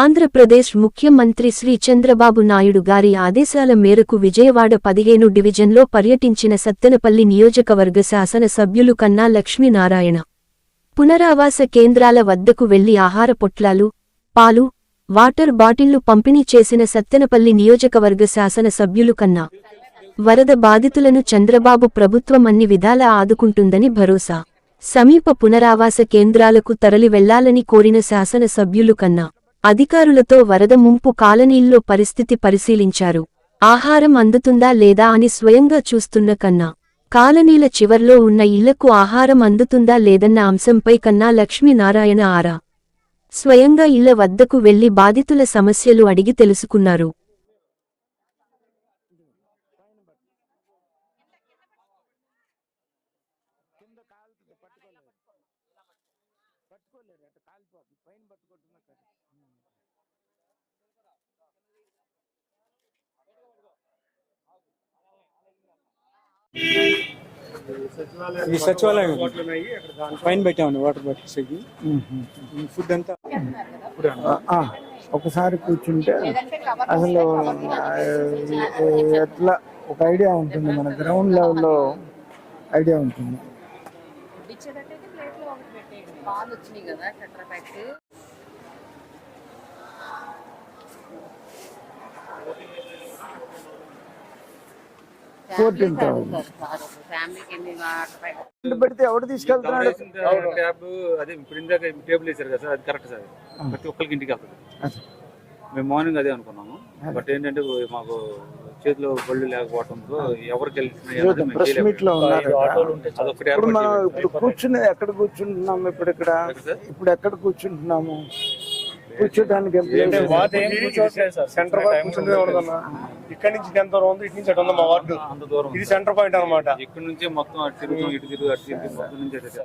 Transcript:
ఆంధ్రప్రదేశ్ ముఖ్యమంత్రి శ్రీ చంద్రబాబు నాయుడు గారి ఆదేశాల మేరకు విజయవాడ పదిహేను డివిజన్లో పర్యటించిన సత్తెనపల్లి నియోజకవర్గ శాసన సభ్యులు కన్నా లక్ష్మీనారాయణ. పునరావాస కేంద్రాల వద్దకు వెళ్ళి ఆహార పొట్లాలు పాలు వాటర్ బాటిళ్ళు పంపిణీ చేసిన సత్తెనపల్లి నియోజకవర్గ శాసన సభ్యులు కన్నా. వరద బాధితులను చంద్రబాబు ప్రభుత్వం అన్ని విధాలా ఆదుకుంటుందని భరోసా. సమీప పునరావాస కేంద్రాలకు తరలి వెళ్ళాలని కోరిన శాసన సభ్యులు కన్నా. అధికారులతో వరద ముంపు కాలనీల్లో పరిస్థితి పరిశీలించారు. ఆహారం అందుతుందా లేదా అని స్వయంగా చూస్తున్న కన్నా కాలనీల చివర్లో ఉన్న ఇళ్ళకు ఆహారం అందుతుందా లేదన్న అంశంపై కన్నా లక్ష్మీనారాయణ ఆరా. స్వయంగా ఇళ్ళ వద్దకు వెళ్ళి బాధితుల సమస్యలు అడిగి తెలుసుకున్నారు. ఈ సచివాలయం పైన పెట్టామండి వాటర్ బాటిల్స్ ఫుడ్ అంతా? ఒకసారి కూర్చుంటే అసలు ఎట్లా ఒక ఐడియా ఉంటుంది మన గ్రౌండ్ లెవెల్లో ఐడియా ఉంటుంది. పాలు వచ్చినాయి కదా టెట్రా ప్యాక్. పెడితే ఎవడు తీసుకెళ్తున్నాడు? ట్యాబ్ అదే ఇప్పుడు ఇందాక టేబుల్ వేసారు కదా సార్ అది కరెక్ట్ సార్. ప్రతి ఒక్కరికి ఇంటికి వెళ్తుంది. మేము మార్నింగ్ అదే అనుకున్నాము. బట్ ఏంటంటే మాకు చేతిలో బళ్ళు లేకపోవడంతో ఎవరికి ప్రెస్. మీట్లో ఉన్నారు ఇప్పుడు మనం ఇప్పుడు కూర్చుని ఎక్కడ కూర్చుంటున్నాము? ఇప్పుడు ఇక్కడ ఇప్పుడు ఎక్కడ కూర్చుంటున్నాము? కూర్చోడానికి. సెంటర్ ఇక్కడ నుంచి ఎంత దూరం ఉంది ఇటు నుంచి అటు ఉంది మా వార్డు. అంత దూరం ఇది సెంటర్ పాయింట్ అన్నమాట. ఇక్కడ నుంచే మొత్తం అటు తిరుగుతాం ఇటు తిరుగు అటు తిరుగు మొత్తం నుంచి అటు